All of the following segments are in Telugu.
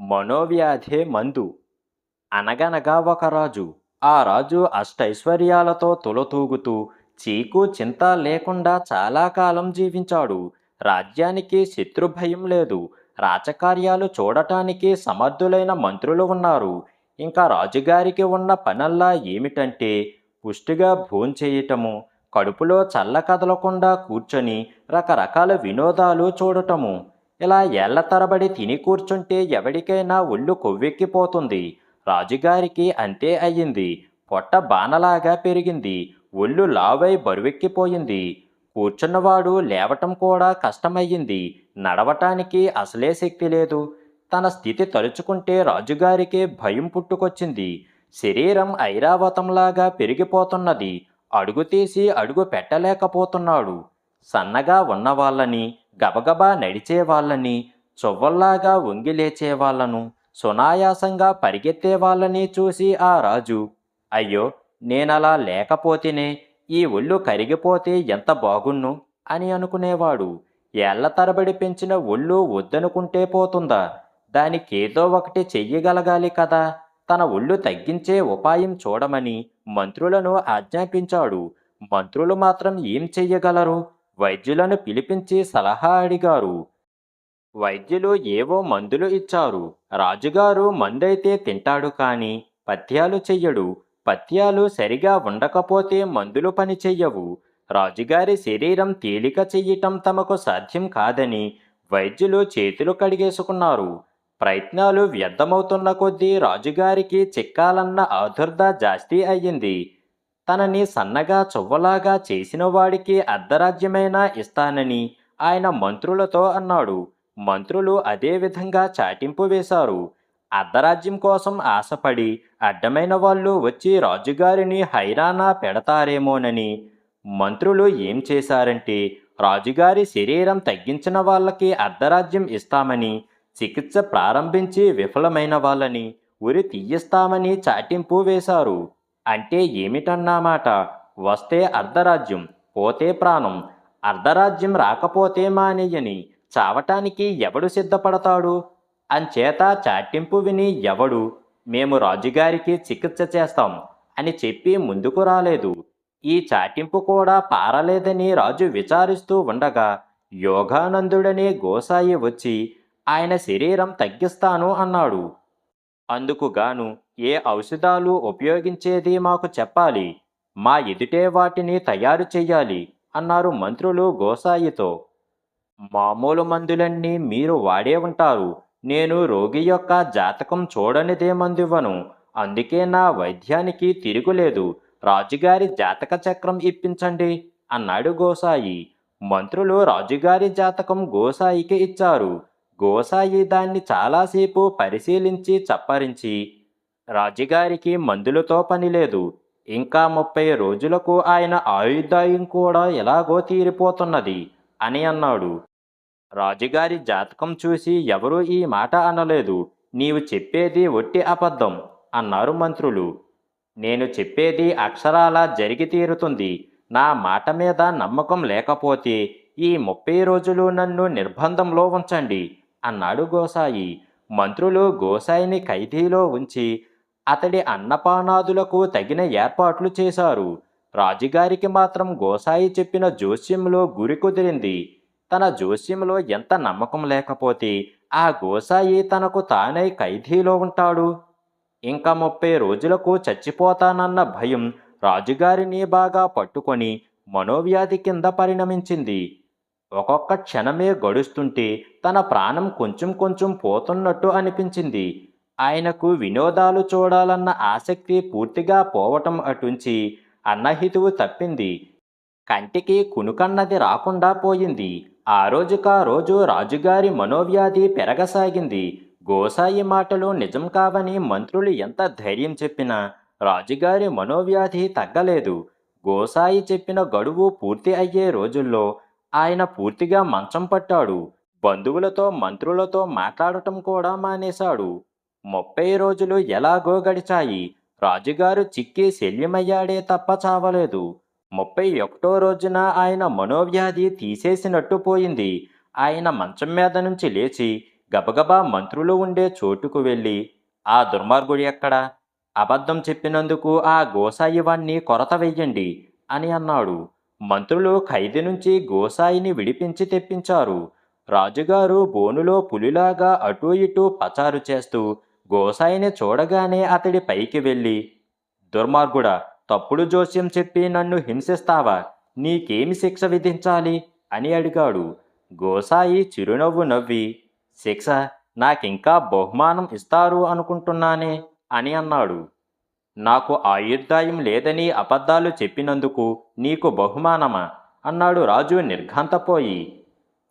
మనోవ్యాధే మందు. అనగనగా ఒక రాజు. ఆ రాజు అష్టైశ్వర్యాలతో తులతూగుతూ చీకు చింత లేకుండా చాలా కాలం జీవించాడు. రాజ్యానికి శత్రుభయం లేదు. రాజకార్యాలు చూడటానికి సమర్థులైన మంత్రులు ఉన్నారు. ఇంకా రాజుగారికి ఉన్న పనల్లా ఏమిటంటే పుష్టిగా భోంచేయటము కడుపులో చల్ల కదలకుండా కూర్చొని రకరకాల వినోదాలు చూడటము. ఇలా ఏళ్ళ తరబడి తిని కూర్చుంటే ఎవడికైనా ఒళ్ళు కొవ్వెక్కిపోతుంది. రాజుగారికి అంతే అయ్యింది. పొట్ట బాణలాగా పెరిగింది. ఒళ్ళు లావై బరువెక్కిపోయింది. కూర్చున్నవాడు లేవటం కూడా కష్టమయ్యింది. నడవటానికి అసలే శక్తి లేదు. తన స్థితి తలుచుకుంటే రాజుగారికి భయం పుట్టుకొచ్చింది. శరీరం ఐరావతంలాగా పెరిగిపోతున్నది. అడుగు తీసి అడుగు పెట్టలేకపోతున్నాడు. సన్నగా ఉన్నవాళ్ళని గబగబా నడిచే వాళ్ళని వంగిలేచేవాళ్ళను వంగి లేచే వాళ్ళను సునాయాసంగా పరిగెత్తే వాళ్ళని చూసి ఆ రాజు అయ్యో నేనలా లేకపోతేనే ఈ ఒళ్ళు కరిగిపోతే ఎంత బాగున్ను? అని అనుకునేవాడు. ఏళ్ళ తరబడి పెంచిన ఒళ్ళు వద్దనుకుంటే పోతుందా? దానికేదో ఒకటి చెయ్యగలగాలి కదా. తన ఒళ్ళు తగ్గించే ఉపాయం చూడమని మంత్రులను ఆజ్ఞాపించాడు. మంత్రులు మాత్రం ఏం చెయ్యగలరు? వైద్యులను పిలిపించి సలహా అడిగారు. వైద్యులు ఏవో మందులు ఇచ్చారు. రాజుగారు మందైతే తింటాడు కాని పథ్యాలు చెయ్యడు. పథ్యాలు సరిగా ఉండకపోతే మందులు పనిచెయ్యవు రాజుగారి శరీరం తేలిక చెయ్యటం తమకు సాధ్యం కాదని వైద్యులు చేతులు కడిగేసుకున్నారు. ప్రయత్నాలు వ్యర్థమవుతున్న కొద్దీ రాజుగారికి చిక్కాలన్న ఆదుర్ద జాస్తి అయ్యింది. తనని సన్నగా చువ్వలాగా చేసిన వాడికి అర్ధరాజ్యమైనా ఇస్తానని ఆయన మంత్రులతో అన్నాడు. మంత్రులు అదే విధంగా చాటింపు వేశారు. అర్ధరాజ్యం కోసం ఆశపడి అడ్డమైన వాళ్ళు వచ్చి రాజుగారిని హైరానా పెడతారేమోనని మంత్రులు ఏం చేశారంటే రాజుగారి శరీరం తగ్గించిన వాళ్ళకి అర్ధరాజ్యం ఇస్తామని చికిత్స ప్రారంభించి విఫలమైన వాళ్ళని ఉరి తీయిస్తామని చాటింపు వేశారు. అంటే ఏమిటన్నమాట? వస్తే అర్ధరాజ్యం పోతే ప్రాణం. అర్ధరాజ్యం రాకపోతే మానేయని చావటానికి ఎవడు సిద్ధపడతాడు? అంచేత చాటింపు విని ఎవడు? మేము రాజుగారికి చికిత్స చేస్తాం అని చెప్పి ముందుకు రాలేదు. ఈ చాటింపు కూడా పారలేదని రాజు విచారిస్తూ ఉండగా యోగానందుడనే గోసాయి వచ్చి ఆయన శరీరం తగ్గిస్తాను అన్నాడు. అందుకుగాను ఏ ఔషధాలు ఉపయోగించేది మాకు చెప్పాలి? మా ఎదుటే వాటిని తయారు చెయ్యాలి అన్నారు మంత్రులు గోసాయితో. మామూలు మందులన్నీ మీరు వాడే ఉంటారు. నేను రోగి యొక్క జాతకం చూడనిదే మందివ్వను. అందుకే నా వైద్యానికి తిరుగులేదు. రాజుగారి జాతక చక్రం ఇప్పించండి అన్నాడు గోసాయి. మంత్రులు రాజుగారి జాతకం గోసాయికి ఇచ్చారు. గోసాయి దాన్ని చాలాసేపు పరిశీలించి చప్పరించి రాజుగారికి మందులతో పని లేదు. ఇంకా ముప్పై రోజులకు ఆయన ఆయుర్దాయం కూడా ఎలాగో తీరిపోతున్నది అని అన్నాడు. రాజుగారి జాతకం చూసి ఎవరూ ఈ మాట అనలేదు. నీవు చెప్పేది ఒట్టి అబద్ధం అన్నారు మంత్రులు. నేను చెప్పేది అక్షరాలా జరిగి తీరుతుంది. నా మాట మీద నమ్మకం లేకపోతే ఈ ముప్పై రోజులు నన్ను నిర్బంధంలో ఉంచండి అన్నాడు గోసాయి. మంత్రులు గోసాయిని ఖైదీలో ఉంచి అతడి అన్నపానాదులకు తగిన ఏర్పాట్లు చేశారు. రాజుగారికి మాత్రం గోసాయి చెప్పిన జోస్యంలో గురి కుదిరింది. తన జోస్యంలో ఎంత నమ్మకం లేకపోతే ఆ గోసాయి తనకు తానై ఖైదీలో ఉంటాడు. ఇంకా ముప్పై రోజులకు చచ్చిపోతానన్న భయం రాజుగారిని బాగా పట్టుకొని మనోవ్యాధి కింద పరిణమించింది. ఒక్కొక్క క్షణమే గడుస్తుంటే తన ప్రాణం కొంచెం కొంచెం పోతున్నట్టు అనిపించింది. ఆయనకు వినోదాలు చూడాలన్న ఆసక్తి పూర్తిగా పోవటం అటుంచి అన్నహితువు తప్పింది. కంటికి కునుకన్నది రాకుండా పోయింది. ఆ రోజుకా రోజు రాజుగారి మనోవ్యాధి పెరగసాగింది. గోసాయి మాటలు నిజం కావని మంత్రులు ఎంత ధైర్యం చెప్పినా రాజుగారి మనోవ్యాధి తగ్గలేదు. గోసాయి చెప్పిన గడువు పూర్తి అయ్యే రోజుల్లో ఆయన పూర్తిగా మంచం పట్టాడు. బంధువులతో మంత్రులతో మాట్లాడటం కూడా మానేశాడు. ముప్పై రోజులు ఎలాగో గడిచాయి. రాజుగారు చిక్కి శల్యమయ్యాడే తప్ప చావలేదు. ముప్పై ఒకటో రోజున ఆయన మనోవ్యాధి తీసేసినట్టు పోయింది. ఆయన మంచం మీద నుంచి లేచి గబగబా మంత్రులు ఉండే చోటుకు వెళ్ళి ఆ దుర్మార్గుడు ఎక్కడ? అబద్ధం చెప్పినందుకు ఆ గోసాయి వాణ్ణి కొరత వెయ్యండి అని అన్నాడు. మంత్రులు ఖైదీ నుంచి గోసాయిని విడిపించి తెప్పించారు. రాజుగారు బోనులో పులిలాగా అటూ ఇటూ పచారు చేస్తూ గోసాయిని చూడగానే అతడి పైకి వెళ్ళి దుర్మార్గుడా తప్పుడు జోస్యం చెప్పి నన్ను హింసిస్తావా? నీకేమి శిక్ష విధించాలి? అని అడిగాడు. గోసాయి చిరునవ్వు నవ్వి శిక్ష నాకింకా బహుమానం ఇస్తారు అనుకుంటున్నానే? అని అన్నాడు. నాకు ఆయుర్దాయం లేదని అబద్ధాలు చెప్పినందుకు నీకు బహుమానమా? అన్నాడు రాజు నిర్ఘాంతపోయి.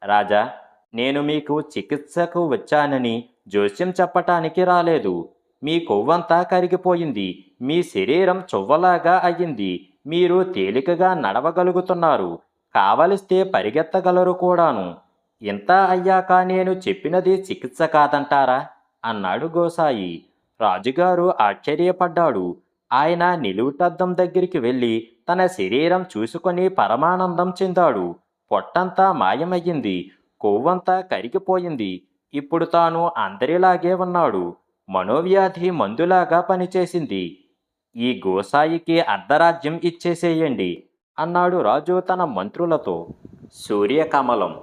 రాజా నేను మీకు చికిత్సకు వచ్చానని జోస్యం చెప్పటానికి రాలేదు. మీ కొవ్వంతా కరిగిపోయింది. మీ శరీరం చువ్వలాగా అయ్యింది. మీరు తేలికగా నడవగలుగుతున్నారు. కావలిస్తే పరిగెత్తగలరు కూడాను. ఇంత అయ్యాక నేను చెప్పినది చికిత్స కాదంటారా? అన్నాడు గోసాయి. రాజుగారు ఆశ్చర్యపడ్డాడు. ఆయన నిలువుటద్దం దగ్గరికి వెళ్ళి తన శరీరం చూసుకొని పరమానందం చెందాడు. పొట్టంతా మాయమయ్యింది. కొవ్వంతా కరిగిపోయింది. ఇప్పుడు తాను అందరిలాగే ఉన్నాడు. మనోవ్యాధి మందులాగా పనిచేసింది. ఈ గోసాయికి అర్ధరాజ్యం ఇచ్చేసేయండి అన్నాడు రాజు తన మంత్రులతో. సూర్యకమలం.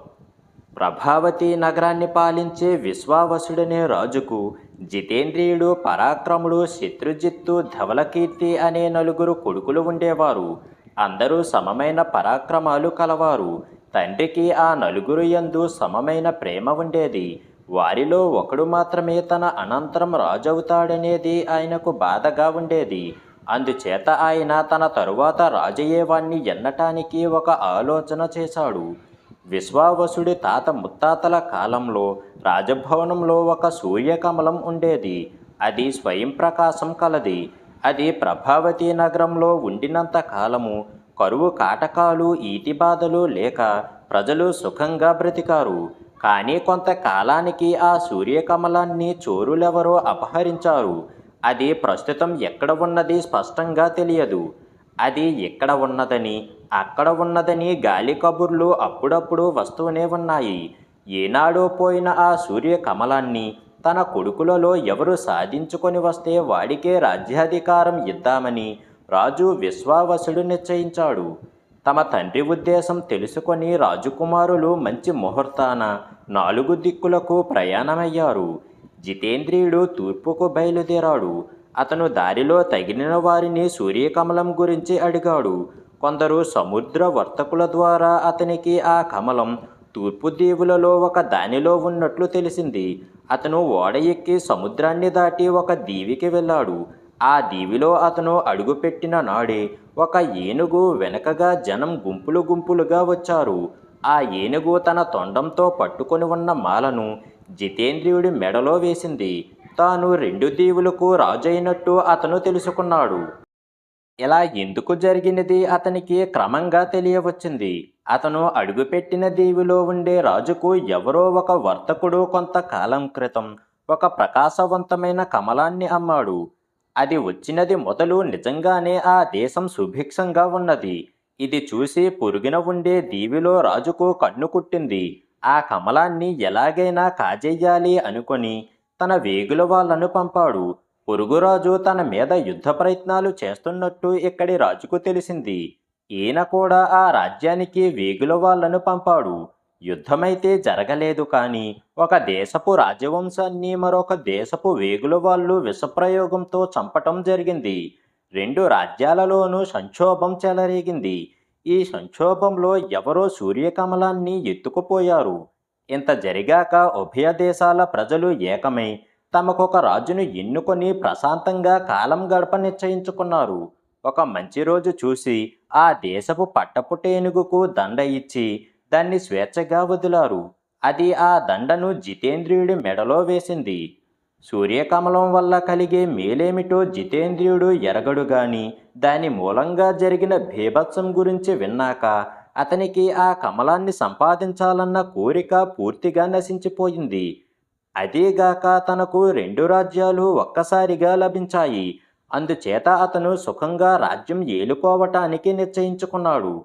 ప్రభావతి నగరాన్ని పాలించే విశ్వావసుడనే రాజుకు జితేంద్రియుడు పరాక్రముడు శత్రుజిత్తు ధవలకీర్తి అనే నలుగురు కొడుకులు ఉండేవారు. అందరూ సమమైన పరాక్రమాలు కలవారు. తండ్రికి ఆ నలుగురు యందు సమమైన ప్రేమ ఉండేది. వారిలో ఒకడు మాత్రమే తన అనంతరం రాజవుతాడనేది ఆయనకు బాధగా ఉండేది. అందుచేత ఆయన తన తరువాత రాజయ్యేవాణ్ణి ఎన్నటానికి ఒక ఆలోచన చేశాడు. విశ్వావసుడి తాత ముత్తాతల కాలంలో రాజభవనంలో ఒక సూర్యకమలం ఉండేది. అది స్వయం ప్రకాశం కలది. అది ప్రభావతి నగరంలో ఉండినంత కాలము కరువు కాటకాలు ఈతి బాధలు లేక ప్రజలు సుఖంగా బ్రతికారు. కానీ కొంతకాలానికి ఆ సూర్యకమలాన్ని చోరులెవరో అపహరించారు. అది ప్రస్తుతం ఎక్కడ ఉన్నది స్పష్టంగా తెలియదు. అది ఇక్కడ ఉన్నదని అక్కడ ఉన్నదని గాలి కబుర్లు అప్పుడప్పుడు వస్తూనే ఉన్నాయి. ఏనాడో పోయిన ఆ సూర్యకమలాన్ని తన కొడుకులలో ఎవరు సాధించుకొని వస్తే వాడికే రాజ్యాధికారం ఇద్దామని రాజు విశ్వావసుడు నిశ్చయించాడు. తమ తండ్రి ఉద్దేశం తెలుసుకొని రాజకుమారులు మంచి ముహూర్తాన నాలుగు దిక్కులకు ప్రయాణమయ్యారు. జితేంద్రియుడు తూర్పుకు బయలుదేరాడు. అతను దారిలో తగిలిన వారిని సూర్యకమలం గురించి అడిగాడు. కొందరు సముద్ర వర్తకుల ద్వారా అతనికి ఆ కమలం తూర్పు దీవులలో ఒక దానిలో ఉన్నట్లు తెలిసింది. అతను ఓడ ఎక్కి సముద్రాన్ని దాటి ఒక దీవికి వెళ్ళాడు. ఆ దీవిలో అతను అడుగుపెట్టిన నాడే ఒక ఏనుగు వెనకగా జనం గుంపులు గుంపులుగా వచ్చారు. ఆ ఏనుగు తన తొండంతో పట్టుకొని ఉన్న మాలను జితేంద్రియుడి మెడలో వేసింది. తాను రెండు దీవులకు రాజైనట్టు అతను తెలుసుకున్నాడు. ఇలా ఎందుకు జరిగినది అతనికి క్రమంగా తెలియవచ్చింది. అతను అడుగుపెట్టిన దీవిలో ఉండే రాజుకు ఎవరో ఒక వర్తకుడు కొంతకాలం క్రితం ఒక ప్రకాశవంతమైన కమలాన్ని అమ్మాడు. అది వచ్చినది మొదలు నిజంగానే ఆ దేశం సుభిక్షంగా ఉన్నది. ఇది చూసి పొరుగున ఉండే దీవిలో రాజుకు కన్ను కుట్టింది. ఆ కమలాన్ని ఎలాగైనా కాజేయాలి అనుకొని తన వేగుల వాళ్ళను పంపాడు. పొరుగురాజు తన మీద యుద్ధ ప్రయత్నాలు చేస్తున్నట్టు ఇక్కడి రాజుకు తెలిసింది. ఈయన కూడా ఆ రాజ్యానికి వేగుల వాళ్ళను పంపాడు. యుద్ధమైతే జరగలేదు కానీ ఒక దేశపు రాజవంశాన్ని మరొక దేశపు వేగుల వాళ్ళు విషప్రయోగంతో చంపటం జరిగింది. రెండు రాజ్యాలలోనూ సంక్షోభం చెలరేగింది. ఈ సంక్షోభంలో ఎవరో సూర్యకమలాన్ని ఎత్తుకుపోయారు. ఇంత జరిగాక ఉభయ దేశాల ప్రజలు ఏకమై తమకొక రాజును ఎన్నుకొని ప్రశాంతంగా కాలం గడప నిశ్చయించుకున్నారు. ఒక మంచి రోజు చూసి ఆ దేశపు పట్టపుటేనుగుకు దండ ఇచ్చి దాన్ని స్వేచ్ఛగా వదిలారు. అది ఆ దండను జితేంద్రియుడి మెడలో వేసింది. సూర్యకమలం వల్ల కలిగే మేలేమిటో జితేంద్రియుడు ఎరగడు గాని దాని మూలంగా జరిగిన భీభత్సం గురించి విన్నాక అతనికి ఆ కమలాన్ని సంపాదించాలన్న కోరిక పూర్తిగా నశించిపోయింది. అదేగాక తనకు రెండు రాజ్యాలు ఒక్కసారిగా లభించాయి. అందుచేత అతను సుఖంగా రాజ్యం ఏలుకోవటానికి నిశ్చయించుకున్నాడు.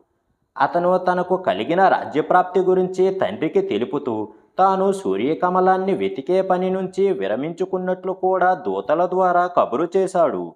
అతను తనకు కలిగిన రాజ్యప్రాప్తి గురించి తండ్రికి తెలుపుతూ తాను సూర్యకమలాన్ని వెతికే పని నుంచి విరమించుకున్నట్లు కూడా దూతల ద్వారా కబురు చేశాడు.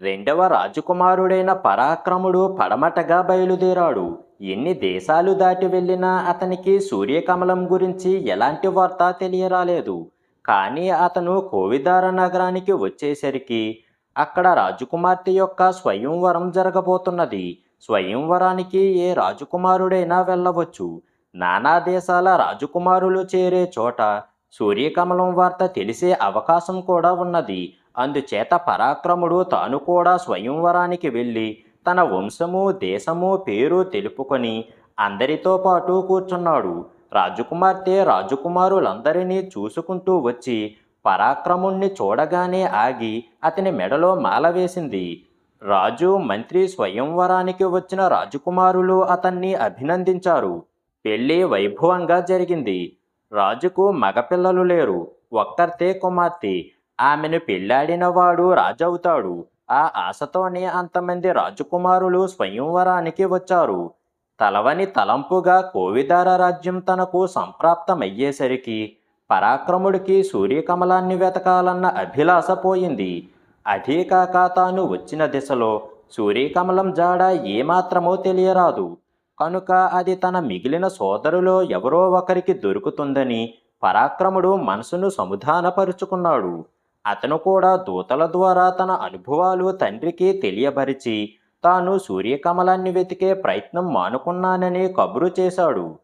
రెండవ రాజకుమారుడైన పరాక్రముడు పడమటగా బయలుదేరాడు. ఎన్ని దేశాలు దాటి వెళ్ళినా అతనికి సూర్యకమలం గురించి ఎలాంటి వార్త తెలియరాలేదు. కానీ అతను కోవిదార నగరానికి వచ్చేసరికి అక్కడ రాజకుమార్తె యొక్క స్వయంవరం జరగబోతున్నది. స్వయంవరానికి ఏ రాజకుమారుడైనా వెళ్ళవచ్చు. నానా దేశాల రాజకుమారులు చేరే చోట సూర్యకమలం వార్త తెలిసే అవకాశం కూడా ఉన్నది. అందుచేత పరాక్రముడు తాను కూడా స్వయంవరానికి వెళ్ళి తన వంశము దేశము పేరు తెలుపుకొని అందరితో పాటు కూర్చున్నాడు. రాజకుమార్తె రాజకుమారులందరినీ చూసుకుంటూ వచ్చి పరాక్రముణ్ణి చూడగానే ఆగి అతని మెడలో మాల వేసింది. రాజు మంత్రి స్వయంవరానికి వచ్చిన రాజకుమారులు అతన్ని అభినందించారు. పెళ్ళి వైభవంగా జరిగింది. రాజుకు మగపిల్లలు లేరు. ఒక్కర్తే కుమార్తె. ఆమెను పెళ్ళాడినవాడు రాజవుతాడు. ఆ ఆశతోనే అంతమంది రాజకుమారులు స్వయంవరానికి వచ్చారు. తలవని తలంపుగా కోవిదార రాజ్యం తనకు సంప్రాప్తమయ్యేసరికి పరాక్రముడికి సూర్యకమలాన్ని వెతకాలన్న అభిలాష పోయింది. అదే కాక తాను వచ్చిన దిశలో సూర్యకమలం జాడ ఏమాత్రమో తెలియరాదు. కనుక అది తన మిగిలిన సోదరులో ఎవరో ఒకరికి దొరుకుతుందని పరాక్రముడు మనసును సముధానపరుచుకున్నాడు. అతను కూడా దూతల ద్వారా తన అనుభవాలు తండ్రికి తెలియబరిచి తాను సూర్యకమలాన్ని వెతికే ప్రయత్నం మానుకున్నానని కబురు చేశాడు.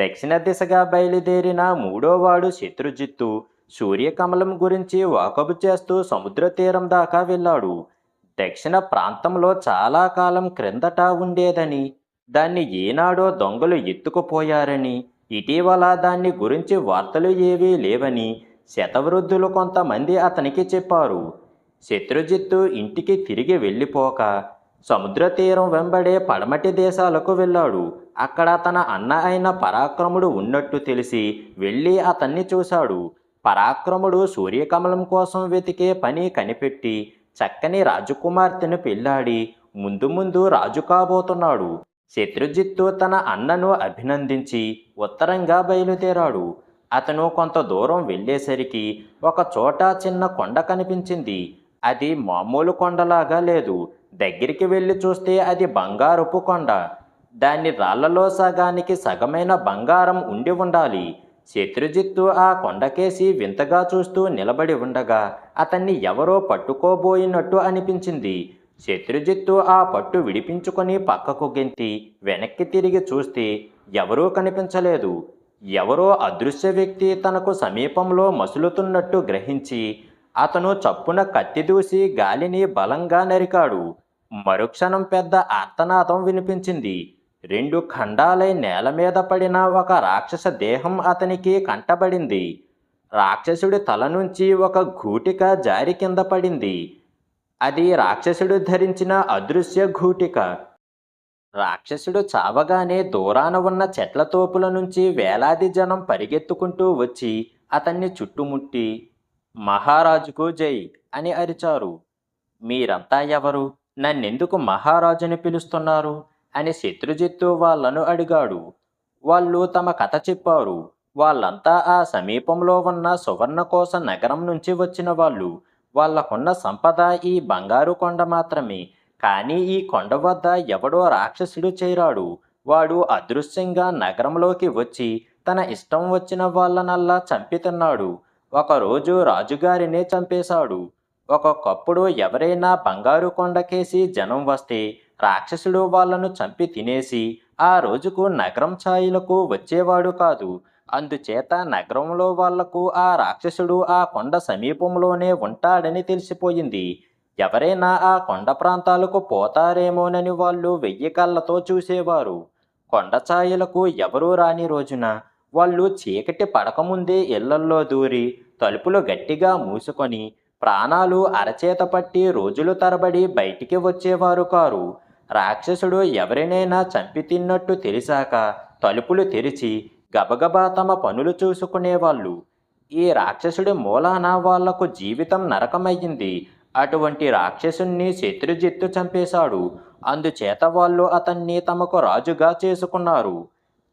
దక్షిణ దిశగా బయలుదేరిన మూడోవాడు శత్రుజిత్తు సూర్యకమలం గురించి వాకబు చేస్తూ సముద్ర తీరం దాకా వెళ్ళాడు. దక్షిణ ప్రాంతంలో చాలా కాలం క్రిందట ఉండేదని దాన్ని ఏనాడో దొంగలు ఎత్తుకుపోయారని ఇటీవల దాన్ని గురించి వార్తలు ఏవీ లేవని శతవృద్ధులు కొంతమంది అతనికి చెప్పారు. శత్రుజిత్తు ఇంటికి తిరిగి వెళ్ళిపోక సముద్ర తీరం వెంబడే పడమటి దేశాలకు వెళ్ళాడు. అక్కడ తన అన్న అయిన పరాక్రముడు ఉన్నట్టు తెలిసి వెళ్ళి అతన్ని చూశాడు. పరాక్రముడు సూర్యకమలం కోసం వెతికే పని కనిపెట్టి చక్కని రాజకుమార్తెను పెళ్ళాడి ముందు ముందు రాజు కాబోతున్నాడు. శత్రుజిత్తు తన అన్నను అభినందించి ఉత్తరంగా బయలుదేరాడు. అతను కొంత దూరం వెళ్ళేసరికి ఒక చోట చిన్న కొండ కనిపించింది. అది మామూలు కొండలాగా లేదు. దగ్గరికి వెళ్ళి చూస్తే అది బంగారపు కొండ. దాని రాళ్ళలో సగానికి సగమైన బంగారం ఉండి ఉండాలి. శత్రుజిత్తు ఆ కొండకేసి వింతగా చూస్తూ నిలబడి ఉండగా అతన్ని ఎవరో పట్టుకోబోయినట్టు అనిపించింది. శత్రుజిత్తు ఆ పట్టు విడిపించుకొని పక్కకు గెంతి వెనక్కి తిరిగి చూస్తే ఎవరూ కనిపించలేదు. ఎవరో అదృశ్య వ్యక్తి తనకు సమీపంలో మసులుతున్నట్టు గ్రహించి అతను చప్పున కత్తి దూసి గాలిని బలంగా నరికాడు. మరుక్షణం పెద్ద ఆర్తనాదం వినిపించింది. రెండు ఖండాలై నేల మీద పడిన ఒక రాక్షస దేహం అతనికి కంటబడింది. రాక్షసుడి తల నుంచి ఒక ఘూటిక జారి కింద పడింది. అది రాక్షసుడు ధరించిన అదృశ్య ఘూటిక. రాక్షసుడు చావగానే దూరాన ఉన్న చెట్ల తోపుల నుంచి వేలాది జనం పరిగెత్తుకుంటూ వచ్చి అతన్ని చుట్టుముట్టి మహారాజుకు జై అని అరిచారు. మీరంతా ఎవరు? నన్నెందుకు మహారాజుని పిలుస్తున్నారు? అని శత్రుజిత్తు వాళ్ళను అడిగాడు. వాళ్ళు తమ కథ చెప్పారు. వాళ్ళంతా ఆ సమీపంలో ఉన్న సువర్ణకోశ నగరం నుంచి వచ్చిన వాళ్ళు. వాళ్ళకున్న సంపద ఈ బంగారు కొండ మాత్రమే. కానీ ఈ కొండ వద్ద ఎవడో రాక్షసుడు చేరాడు. వాడు అదృశ్యంగా నగరంలోకి వచ్చి తన ఇష్టం వచ్చిన వాళ్ళనల్లా చంపితున్నాడు. ఒకరోజు రాజుగారినే చంపేశాడు. ఒక్కొక్కప్పుడు ఎవరైనా బంగారు కొండకేసి జనం వస్తే రాక్షసుడు వాళ్ళను చంపి తినేసి ఆ రోజుకు నగరం ఛాయిలకు వచ్చేవాడు కాదు. అందుచేత నగరంలో వాళ్ళకు ఆ రాక్షసుడు ఆ కొండ సమీపంలోనే ఉంటాడని తెలిసిపోయింది. ఎవరైనా ఆ కొండ ప్రాంతాలకు పోతారేమోనని వాళ్ళు వెయ్యి కళ్ళతో చూసేవారు. కొండ ఛాయలకు ఎవరూ రాని రోజున వాళ్ళు చీకటి పడకముందే ఇళ్ళల్లో దూరి తలుపులు గట్టిగా మూసుకొని ప్రాణాలు అరచేత పట్టి రోజులు తరబడి బయటికి వచ్చేవారు కారు. రాక్షసుడు ఎవరినైనా చంపి తిన్నట్టు తెలిసాక తలుపులు తెరిచి గబగబా తమ పనులు చూసుకునేవాళ్ళు. ఈ రాక్షసుడి మూలాన వాళ్ళకు జీవితం నరకమయ్యింది. అటువంటి రాక్షసుణ్ణి శత్రుజిత్తు చంపేశాడు. అందుచేత వాళ్ళు అతన్ని తమకు రాజుగా చేసుకున్నారు.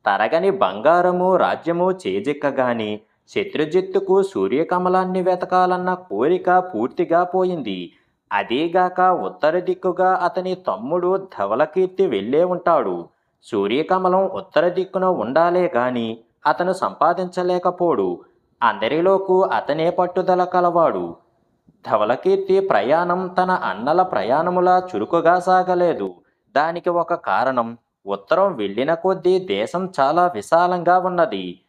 తరగని బంగారము రాజ్యము చేజిక్కగాని శత్రుజిత్తుకు సూర్యకమలాన్ని వెతకాలన్న కోరిక పూర్తిగా పోయింది. అదీగాక ఉత్తర దిక్కుగా అతని తమ్ముడు ధవలకీర్తి వెళ్ళే ఉంటాడు. సూర్యకమలం ఉత్తర దిక్కున ఉండాలే గాని అతను సంపాదించలేకపోడు. అందరిలోకు అతనే పట్టుదల కలవాడు. ధవలకీర్తి ప్రయాణం తన అన్నల ప్రయాణములా చురుకుగా సాగలేదు. దానికి ఒక కారణం ఉత్తరం వెళ్ళిన కొద్దీ దేశం చాలా విశాలంగా ఉన్నది.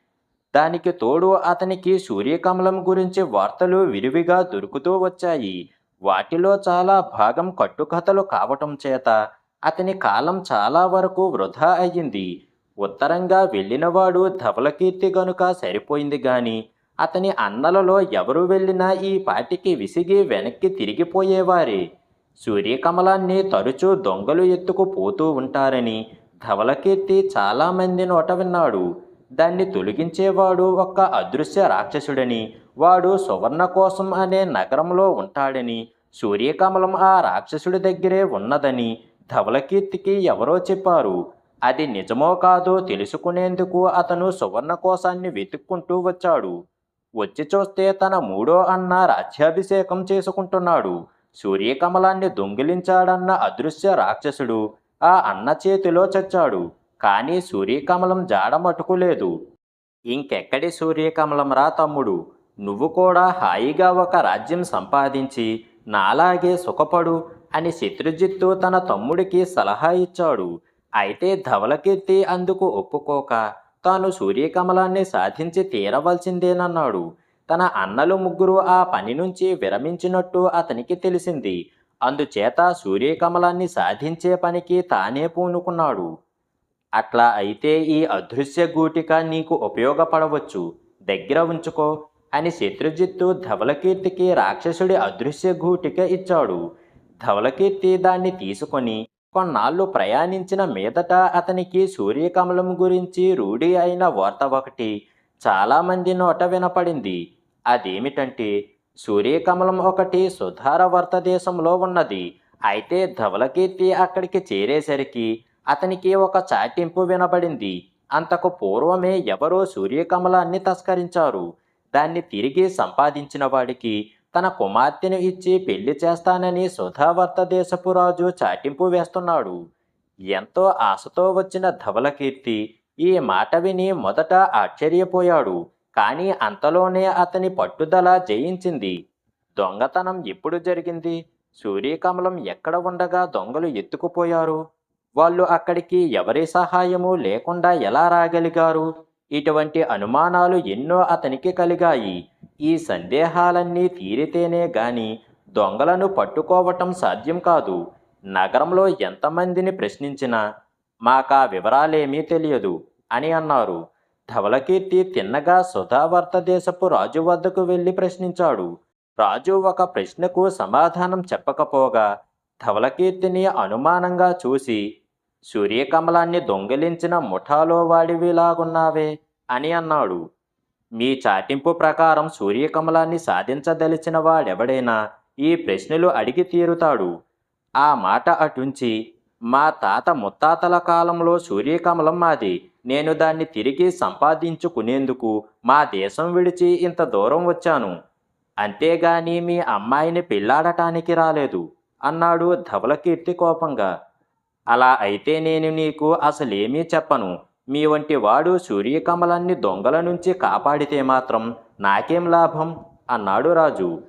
దానికి తోడు అతనికి సూర్యకమలం గురించి వార్తలు విరివిగా దొరుకుతూ వచ్చాయి. వాటిలో చాలా భాగం కట్టుకథలు కావటం చేత అతని కాలం చాలా వరకు వృధా అయ్యింది. ఉత్తరంగా వెళ్ళినవాడు ధవలకీర్తి గనుక సరిపోయింది గాని అతని అన్నలలో ఎవరు వెళ్ళినా ఈ పాటికి విసిగి వెనక్కి తిరిగిపోయేవారే. సూర్యకమలాన్ని తరచూ దొంగలు ఎత్తుకుపోతూ ఉంటారని ధవలకీర్తి చాలామంది నోట విన్నాడు. దాన్ని తొలగించేవాడు ఒక అదృశ్య రాక్షసుడని వాడు సువర్ణ కోసం అనే నగరంలో ఉంటాడని సూర్యకమలం ఆ రాక్షసుడి దగ్గరే ఉన్నదని ధవలకీర్తికి ఎవరో చెప్పారు. అది నిజమో కాదో తెలుసుకునేందుకు అతను సువర్ణ కోశాన్ని వెతుక్కుంటూ వచ్చాడు. వచ్చి చూస్తే తన మూడో అన్న రాజ్యాభిషేకం చేసుకుంటున్నాడు. సూర్యకమలాన్ని దొంగిలించాడన్న అదృశ్య రాక్షసుడు ఆ అన్న చేతిలో చచ్చాడు. కానీ సూర్యకమలం జాడ మటుకులేదు ఇంకెక్కడి సూర్యకమలం రా తమ్ముడు? నువ్వు కూడా హాయిగా ఒక రాజ్యం సంపాదించి నాలాగే సుఖపడు అని శత్రుజిత్తు తన తమ్ముడికి సలహా ఇచ్చాడు. అయితే ధవలకీర్తి అందుకు ఒప్పుకోక తాను సూర్యకమలాన్ని సాధించి తీరవలసిందేనన్నాడు. తన అన్నలు ముగ్గురు ఆ పని నుంచి విరమించినట్టు అతనికి తెలిసింది. అందుచేత సూర్యకమలాన్ని సాధించే పనికి తానే పూనుకున్నాడు. అట్లా అయితే ఈ అదృశ్య గూటిక నీకు ఉపయోగపడవచ్చు. దగ్గర ఉంచుకో అని శత్రుజిత్తు ధవలకీర్తికి రాక్షసుడి అదృశ్య గూటిక ఇచ్చాడు. ధవలకీర్తి దాన్ని తీసుకొని కొన్నాళ్ళు ప్రయాణించిన మీదట అతనికి సూర్యకమలం గురించి రూఢి అయిన వార్త ఒకటి చాలామంది నోట వినపడింది. అదేమిటంటే సూర్యకమలం ఒకటి సుధారవర్త దేశంలో ఉన్నది. అయితే ధవలకీర్తి అక్కడికి చేరేసరికి అతనికి ఒక చాటింపు వినబడింది. అంతకు పూర్వమే ఎవరో సూర్యకమలాన్ని తస్కరించారు. దాన్ని తిరిగి సంపాదించిన వాడికి తన కుమార్తెను ఇచ్చి పెళ్ళి చేస్తానని సుధావర్త దేశపు రాజు చాటింపు వేస్తున్నాడు. ఎంతో ఆశతో వచ్చిన ధవలకీర్తి ఈ మాట విని మొదట ఆశ్చర్యపోయాడు. కానీ అంతలోనే అతని పట్టుదల జయించింది. దొంగతనం ఎప్పుడు జరిగింది? సూర్యకమలం ఎక్కడ ఉండగా దొంగలు ఎత్తుకుపోయారు? వాళ్ళు అక్కడికి ఎవరి సహాయము లేకుండా ఎలా రాగలిగారు? ఇటువంటి అనుమానాలు ఎన్నో అతనికి కలిగాయి. ఈ సందేహాలన్నీ తీరితేనే గాని దొంగలను పట్టుకోవటం సాధ్యం కాదు. నగరంలో ఎంతమందిని ప్రశ్నించినా మాకా వివరాలేమీ తెలియదు అని అన్నారు. ధవలకీర్తి తిన్నగా సుధావర్త దేశపు రాజు వద్దకు వెళ్ళి ప్రశ్నించాడు. రాజు ఒక ప్రశ్నకు సమాధానం చెప్పకపోగా ధవలకీర్తిని అనుమానంగా చూసి సూర్యకమలాన్ని దొంగిలించిన ముఠాలో వాడివిలాగున్నావే అని అన్నాడు. మీ చాటింపు ప్రకారం సూర్యకమలాన్ని సాధించదలిచిన వాడెవడైనా ఈ ప్రశ్నలు అడిగి తీరుతాడు. ఆ మాట అటుంచి మా తాత ముత్తాతల కాలంలో సూర్యకమలం మాది. నేను దాన్ని తిరిగి సంపాదించుకునేందుకు మా దేశం విడిచి ఇంత దూరం వచ్చాను. అంతేగాని మీ అమ్మాయిని పెళ్ళాడటానికి రాలేదు అన్నాడు ధవలకీర్తి కోపంగా. అలా అయితే నేను నీకు అసలేమీ చెప్పను. మీ వంటి వాడు సూర్యకమలాన్ని దొంగల నుంచి కాపాడితే మాత్రం నాకేం లాభం? అన్నాడు రాజు.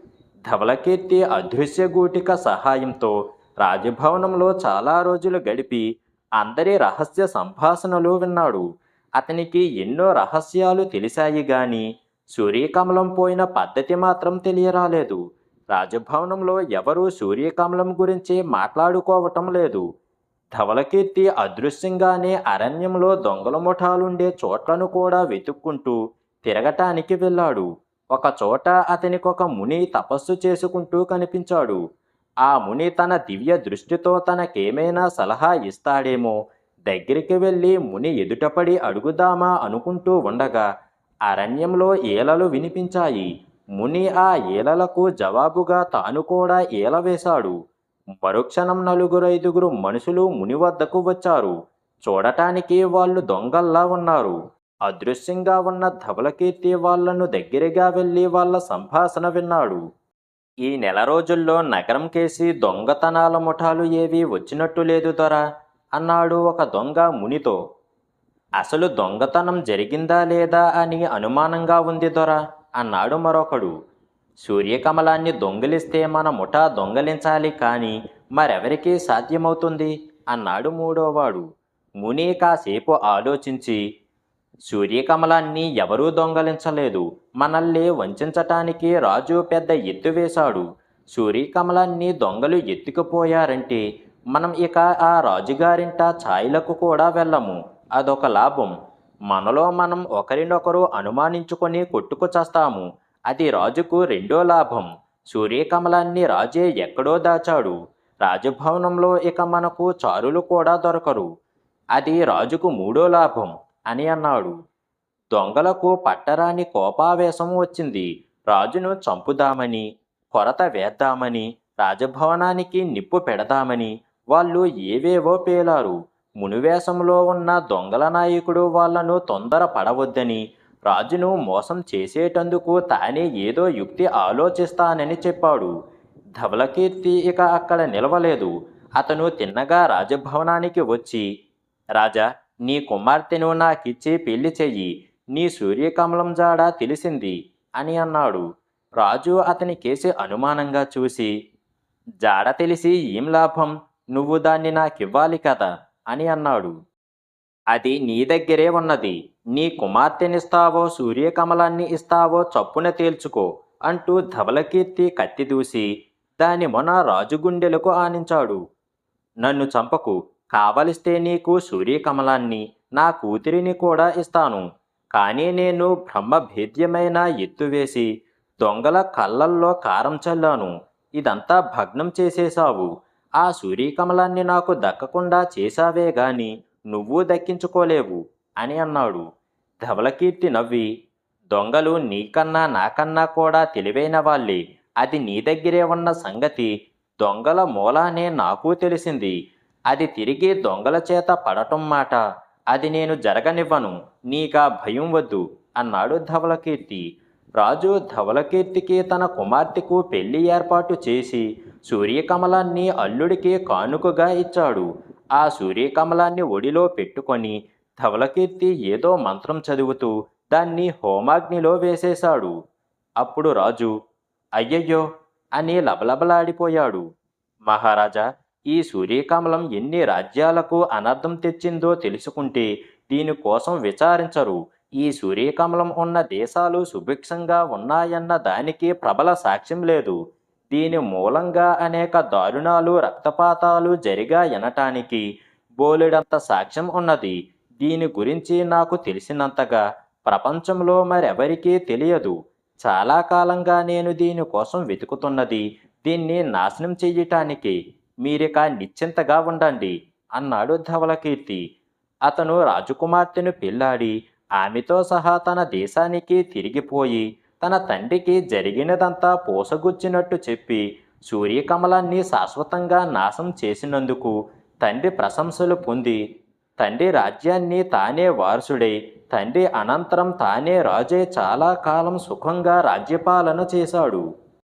ధవలకీర్తి అదృశ్య గూటిక సహాయంతో రాజభవనంలో చాలా రోజులు గడిపి అందరి రహస్య సంభాషణలు విన్నాడు. అతనికి ఎన్నో రహస్యాలు తెలిసాయి గాని సూర్యకమలం పోయిన పద్ధతి మాత్రం తెలియరాలేదు. రాజభవనంలో ఎవరూ సూర్యకమలం గురించి మాట్లాడుకోవటం లేదు. ధవలకీర్తి అదృశ్యంగానే అరణ్యంలో దొంగల ముఠాలుండే చోట్లను కూడా వెతుక్కుంటూ తిరగటానికి వెళ్ళాడు. ఒక చోట అతనికొక ముని తపస్సు చేసుకుంటూ కనిపించాడు. ఆ ముని తన దివ్య దృష్టితో తనకేమైనా సలహా ఇస్తాడేమో దగ్గరికి వెళ్ళి ముని ఎదుటపడి అడుగుదామా అనుకుంటూ ఉండగా అరణ్యంలో ఈలలు వినిపించాయి. ముని ఆ ఈలలకు జవాబుగా తాను కూడా ఈల వేశాడు. మరుక్షణం నలుగురు ఐదుగురు మనుషులు ముని వద్దకు వచ్చారు. చూడటానికి వాళ్ళు దొంగల్లా ఉన్నారు. అదృశ్యంగా ఉన్న ధవలకీర్తి వాళ్ళను దగ్గరగా వెళ్ళి వాళ్ళ సంభాషణ విన్నాడు. ఈ నెల రోజుల్లో నగరం కేసి దొంగతనాల ముఠాలు ఏవీ వచ్చినట్టు లేదు దొర అన్నాడు ఒక దొంగ మునితో. అసలు దొంగతనం జరిగిందా లేదా అని అనుమానంగా ఉంది దొర అన్నాడు మరొకడు. సూర్యకమలాన్ని దొంగిలిస్తే మన ముఠా దొంగలించాలి కానీ మరెవరికీ సాధ్యమవుతుంది? అన్నాడు మూడోవాడు. ముని కాసేపు ఆలోచించి సూర్యకమలాన్ని ఎవరూ దొంగలించలేదు. మనల్ని వంచటానికి రాజు పెద్ద ఎత్తు వేశాడు. సూర్యకమలాన్ని దొంగలు ఎత్తుకుపోయారంటే మనం ఇక ఆ రాజుగారింట ఛాయలకు కూడా వెళ్ళము. అదొక లాభం. మనలో మనం ఒకరినొకరు అనుమానించుకొని కొట్టుకు చస్తాము. అది రాజుకు రెండో లాభం. సూర్యకమలాన్ని రాజే ఎక్కడో దాచాడు. రాజభవనంలో ఇక మనకు చారులు కూడా దొరకరు. అది రాజుకు మూడో లాభం అని అన్నాడు. దొంగలకు పట్టరాని కోపావేశం వచ్చింది. రాజును చంపుదామని కొరత వేద్దామని రాజభవనానికి నిప్పు పెడదామని వాళ్ళు ఏవేవో పేలారు. మునివేశంలో ఉన్న దొంగల నాయకుడు వాళ్ళను తొందర పడవద్దని రాజును మోసం చేసేటందుకు తానే ఏదో యుక్తి ఆలోచిస్తానని చెప్పాడు. ధవలకీర్తి ఇక అక్కడ నిలవలేదు. అతను తిన్నగా రాజభవనానికి వచ్చి రాజా నీ కుమార్తెను నాకిచ్చి పెళ్ళి చెయ్యి. నీ సూర్యకమలం జాడ తెలిసింది అని అన్నాడు. రాజు అతని కేసి అనుమానంగా చూసి జాడ తెలిసి ఏం లాభం? నువ్వు దాన్ని నాకివ్వాలి కదా అని అన్నాడు. అది నీ దగ్గరే ఉన్నది. నీ కుమార్తెనిస్తావో సూర్యకమలాన్ని ఇస్తావో చప్పున తేల్చుకో అంటూ ధవలకీర్తి కత్తి దూసి దాని మొన రాజు గుండెలకు ఆనించాడు. నన్ను చంపకు. కావలిస్తే నీకు సూర్యకమలాన్ని నా కూతురిని కూడా ఇస్తాను. కానీ నేను బ్రహ్మభేద్యమైన ఎత్తువేసి దొంగల కళ్ళల్లో కారం చల్లాను. ఇదంతా భగ్నం చేసేశావు. ఆ సూర్యకమలాన్ని నాకు దక్కకుండా చేశావే గాని నువ్వు దక్కించుకోలేవు అని అన్నాడు. ధవలకీర్తి నవ్వి దొంగలు నీకన్నా నాకన్నా కూడా తెలివైన వాళ్ళే. అది నీ దగ్గరే ఉన్న సంగతి. దొంగల మూలానే నాకు తెలిసింది. అది తిరిగి దొంగల చేత పడటం మాట. అది నేను జరగనివ్వను. నీకా భయం వద్దు అన్నాడు ధవలకీర్తి రాజు ధవలకీర్తికి తన కుమార్తెకు పెళ్ళి ఏర్పాటు చేసి సూర్యకమలాన్ని అల్లుడికి కానుకగా ఇచ్చాడు. ఆ సూర్యకమలాన్ని ఒడిలో పెట్టుకొని ధవలకీర్తి ఏదో మంత్రం చదువుతూ దాన్ని హోమాగ్నిలో వేసేశాడు. అప్పుడు రాజు అయ్యయ్యో! అని లబలబలాడిపోయాడు. మహారాజా ఈ సూర్యకమలం ఎన్ని రాజ్యాలకు అనర్థం తెచ్చిందో తెలుసుకుంటే దీనికోసం విచారించరు. ఈ సూర్యకమలం ఉన్న దేశాలు సుభిక్షంగా ఉన్నాయన్న దానికి ప్రబల సాక్ష్యం లేదు. దీని మూలంగా అనేక దారుణాలు రక్తపాతాలు జరిగాయనటానికి బోలెడంత సాక్ష్యం ఉన్నది. దీని గురించి నాకు తెలిసినంతగా ప్రపంచంలో మరెవరికీ తెలియదు. చాలా కాలంగా నేను దీని కోసం వెతుకుతున్నది. దీన్ని నాశనం చెయ్యటానికి మీరిక నిశ్చింతగా ఉండండి అన్నాడు ధవలకీర్తి అతను రాజకుమార్తెను పెళ్ళాడి ఆమెతో సహా తన దేశానికి తిరిగిపోయి తన తండ్రికి జరిగినదంతా పోసగుచ్చినట్టు చెప్పి సూర్యకమలాన్ని శాశ్వతంగా నాశం చేసినందుకు తండ్రి ప్రశంసలు పొంది తండ్రి రాజ్యాన్ని తానే వారసుడై తండ్రి అనంతరం తానే రాజే చాలా కాలం సుఖంగా రాజ్యపాలన చేశాడు.